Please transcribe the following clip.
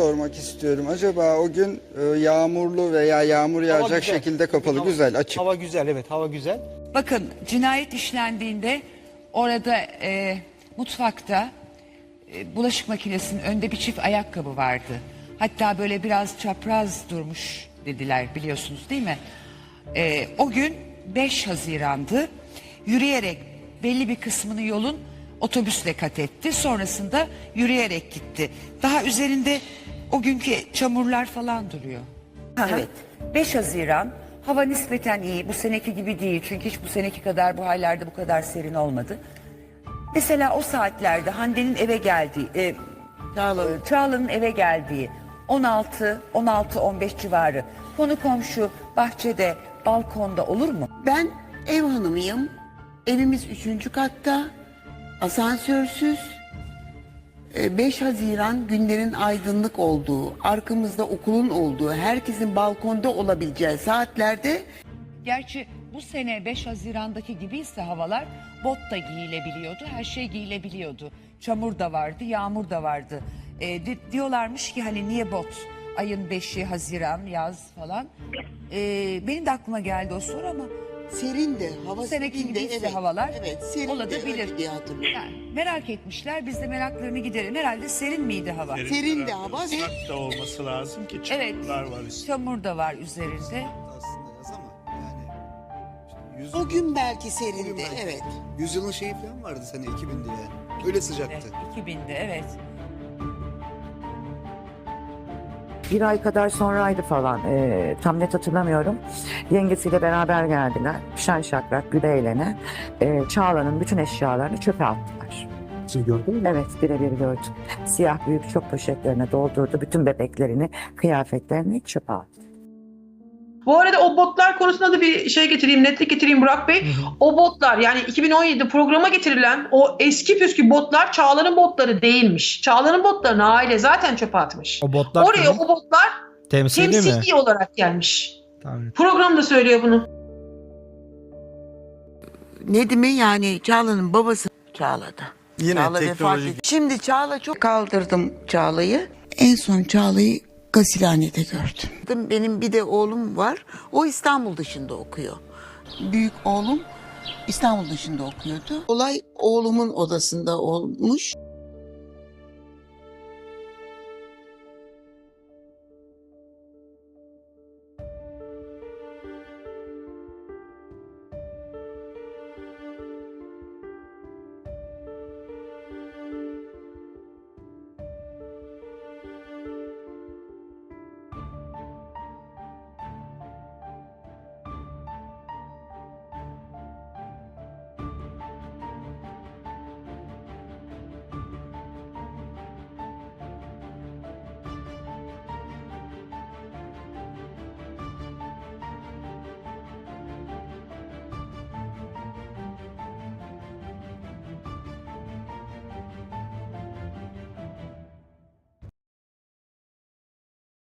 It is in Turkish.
sormak istiyorum. Acaba o gün e, yağmurlu veya yağmur yağacak güzel. şekilde kapalı, Hava- güzel, açık. Hava güzel evet hava güzel. Bakın cinayet işlendiğinde orada e, mutfakta e, bulaşık makinesinin önünde bir çift ayakkabı vardı. Hatta böyle biraz çapraz durmuş dediler biliyorsunuz değil mi? E, o gün 5 Haziran'dı. Yürüyerek belli bir kısmını yolun otobüsle kat etti. Sonrasında yürüyerek gitti. Daha üzerinde o günkü çamurlar falan duruyor. Evet. 5 Haziran hava nispeten iyi. Bu seneki gibi değil. Çünkü hiç bu seneki kadar bu hallerde bu kadar serin olmadı. Mesela o saatlerde Hande'nin eve geldiği, e, Çağla'nın Çağla'nın eve geldiği 16 16 15 civarı konu komşu bahçede balkonda olur mu? Ben ev hanımıyım. Evimiz üçüncü katta. Asansörsüz. Ee, 5 Haziran günlerin aydınlık olduğu, arkamızda okulun olduğu, herkesin balkonda olabileceği saatlerde Gerçi bu sene 5 Haziran'daki gibiyse havalar bot da giyilebiliyordu. Her şey giyilebiliyordu. Çamur da vardı, yağmur da vardı. E, di- diyorlarmış ki hani niye bot? Ayın 5'i Haziran, yaz falan. E, benim de aklıma geldi o soru ama serin de, hava bu seneki serin de, gibiyse havalar evet, serin de olabilir. öyle diye hatırlıyorum. Yani merak etmişler, biz de meraklarını giderelim. Herhalde serin miydi hava? Serin de hava ve Islak da olması lazım ki Evet, çamurlar var üstünde. çamur da var üzerinde. aslında yaz ama yani işte yüz, o gün belki serindi, belki. evet. yüzyılın şeyi falan vardı sene 2000'de yani. Öyle sıcaktı. 2000'de evet. Bir ay kadar sonraydı falan Ee, tam net hatırlamıyorum. Yengesiyle beraber geldiler. Şen şakrak güle eğlene. Ee, Çağla'nın bütün eşyalarını çöpe attılar. Siz gördün mü? Evet birebir gördüm. Siyah büyük çok poşetlerine doldurdu. Bütün bebeklerini, kıyafetlerini çöpe attı. Bu arada o botlar konusunda da bir şey getireyim, netlik getireyim Burak Bey. O botlar yani 2017'de programa getirilen o eski püskü botlar Çağlar'ın botları değilmiş. Çağlar'ın botlarını aile zaten çöpe atmış. O botlar Oraya o botlar temsili mi? temsili olarak gelmiş. Tamam. Program da söylüyor bunu. Nedim'i yani Çağla'nın babası Çağla'da. Yine Çağla teknolojik. Şimdi Çağla çok kaldırdım Çağla'yı. En son Çağla'yı gasilhanede gördüm. Benim bir de oğlum var. O İstanbul dışında okuyor. Büyük oğlum İstanbul dışında okuyordu. Olay oğlumun odasında olmuş.